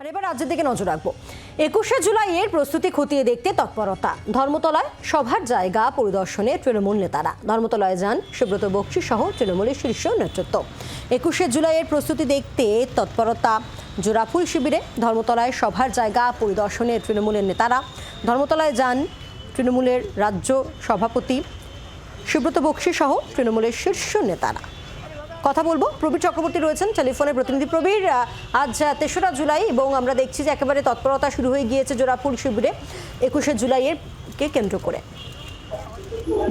আর এবার রাজ্যের দিকে নজর রাখব। একুশে জুলাইয়ের প্রস্তুতি খতিয়ে দেখতে তৎপরতা। ধর্মতলায় সভার জায়গা পরিদর্শনে তৃণমূল নেতারা। ধর্মতলায় যান সুব্রত বক্সি সহ তৃণমূলের শীর্ষ নেতৃত্ব। একুশে জুলাইয়ের প্রস্তুতি দেখতে তৎপরতা। জোড়াফুল শিবিরে ধর্মতলায় সভার জায়গা পরিদর্শনে তৃণমূলের নেতারা। ধর্মতলায় যান তৃণমূলের রাজ্য সভাপতি সুব্রত বক্সি সহ তৃণমূলের শীর্ষ নেতারা। কথা বলব। প্রবীর চক্রবর্তী রয়েছেন টেলিফোনে প্রতিনিধি প্রবীর। আজ তেসরা জুলাই এবং আমরা দেখছি যে একেবারে তৎপরতা শুরু হয়ে গিয়েছে জোড়াফুল শিবিরে একুশে জুলাইয়ের কে কেন্দ্র করে।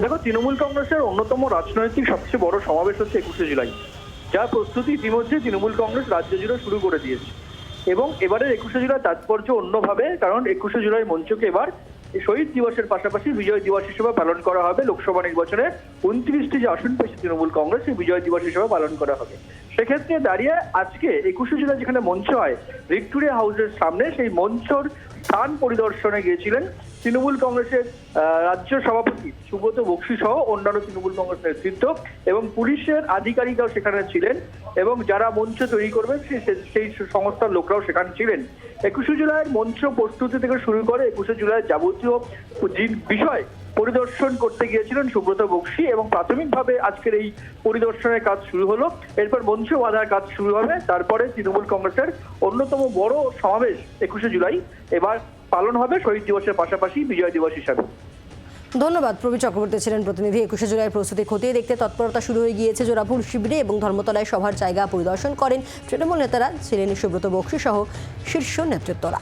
দেখো, তৃণমূল কংগ্রেসের অন্যতম রাজনৈতিক সবচেয়ে বড় সমাবেশ হচ্ছে একুশে জুলাই, যার প্রস্তুতি ইতিমধ্যে তৃণমূল কংগ্রেস রাজ্য জুড়ে শুরু করে দিয়েছে। এবং এবারের একুশে জুলাই তাৎপর্য অন্যভাবে, কারণ একুশে জুলাই মঞ্চকে এবার শহীদ দিবসের পাশাপাশি বিজয় দিবস হিসেবে পালন করা হবে। লোকসভা নির্বাচনে উনত্রিশটি যে আসন পেয়েছে তৃণমূল কংগ্রেস সেই বিজয় দিবস হিসেবে পালন করা হবে। সেক্ষেত্রে দাঁড়িয়ে আজকে একুশে জুলাই যেখানে মঞ্চ হয়, ভিক্টোরিয়া হাউসের সামনে সেই মঞ্চর স্থান পরিদর্শনে গিয়েছিলেন তৃণমূল কংগ্রেসের রাজ্য সভাপতি সুব্রত বক্সি সহ অন্যান্য তৃণমূল কংগ্রেস নেতৃত্ব এবং পুলিশের আধিকারিকরাও সেখানে ছিলেন এবং যারা মঞ্চ তৈরি করবেন সেই সংস্থার লোকরাও সেখানে ছিলেন। একুশে জুলাইয়ের মঞ্চ প্রস্তুতি থেকে শুরু করে একুশে জুলাইয়ের যাবতীয় বিষয় পরিদর্শন করতে গিয়েছিলেন সুব্রত বক্সি এবং প্রাথমিকভাবে আজকের এই পরিদর্শনের কাজ শুরু হলো। এরপর মঞ্চ বাঁধার কাজ শুরু হবে। তারপরে তৃণমূল কংগ্রেসের অন্যতম বড় সমাবেশ একুশে জুলাই। এবার পালন হবে শহীদ দিবসের পাশাপাশি বিজয় দিবস হিসাবে। ধন্যবাদ। প্রবীর চক্রবর্তী ছিলেন প্রতিনিধি। একুশে জুলাই প্রস্তুতি খতিয়ে দেখতে তৎপরতা শুরু হয়ে গিয়েছে। জোড়াফুল শিবিরে এবং ধর্মতলায় সভার জায়গা পরিদর্শন করেন তৃণমূল নেতারা ছিলেন সুব্রত বক্সি সহ শীর্ষ নেতৃত্বরা।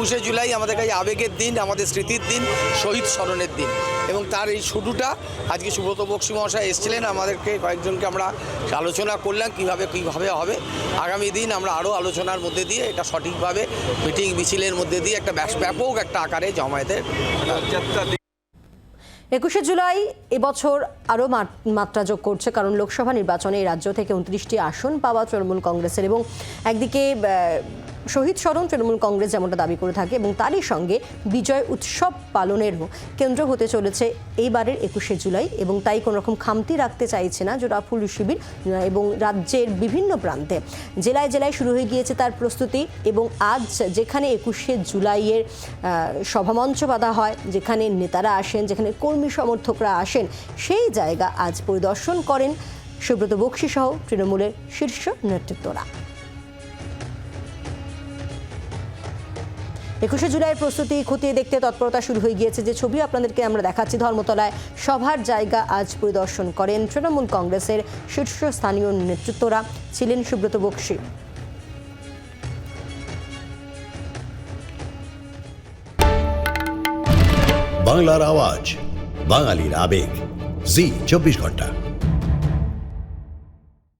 একুশে জুলাই আমাদের কাছে আবেগের দিন আমাদের স্মৃতির দিন শহীদ স্মরণের দিন। এবং তার এই শুরুটা আজকে সুব্রত বক্সি মহাশয় এসেছিলেন। আমাদেরকে কয়েকজনকে আমরা আলোচনা করলাম কীভাবে কীভাবে হবে। আগামী দিন আমরা আরও আলোচনার মধ্যে দিয়ে এটা সঠিকভাবে মিটিং মিছিলের মধ্যে দিয়ে একটা ব্যাস- ব্যাপক একটা আকারে জমায়েতের একুশে জুলাই এবছর আরও মাত- মাত্রা যোগ করছে কারণ লোকসভা নির্বাচনে এই রাজ্য থেকে উনত্রিশটি আসন পাওয়া তৃণমূল কংগ্রেসের। এবং একদিকে শহীদ স্মরণ তৃণমূল কংগ্রেস যেমনটা দাবি করে থাকে এবং তারই সঙ্গে বিজয় উৎসব পালনেরও কেন্দ্র হতে চলেছে এইবারের একুশে জুলাই এবং তাই কোনো রকম খামতি রাখতে চাইছে না জোড়া ফুল শিবির এবং রাজ্যের বিভিন্ন প্রান্তে। জেলায় জেলায় শুরু হয়ে গিয়েছে তার প্রস্তুতি এবং আজ যেখানে একুশে জুলাইয়ের সভামঞ্চ বাঁধা হয়, যেখানে নেতারা আসেন, যেখানে কর্মী সমর্থকরা আসেন, সেই জায়গা আজ পরিদর্শন করেন সুব্রত বক্সি সহ তৃণমূলের শীর্ষ নেতৃত্বরা। একুশে জুলাইয়ের প্রস্তুতি খতিয়ে দেখতে তৎপরতা শুরু হয়ে গিয়েছে। যে ছবি আপনাদেরকে আমরা দেখাচ্ছি, ধর্মতলায় সভার জায়গা আজ পরিদর্শন করেন তৃণমূল কংগ্রেসের শীর্ষস্থানীয় নেতৃত্বরা ছিলেন সুব্রত বক্সি। বাংলার আওয়াজ, বাঙালির আবেগ। জি, চব্বিশ ঘণ্টা।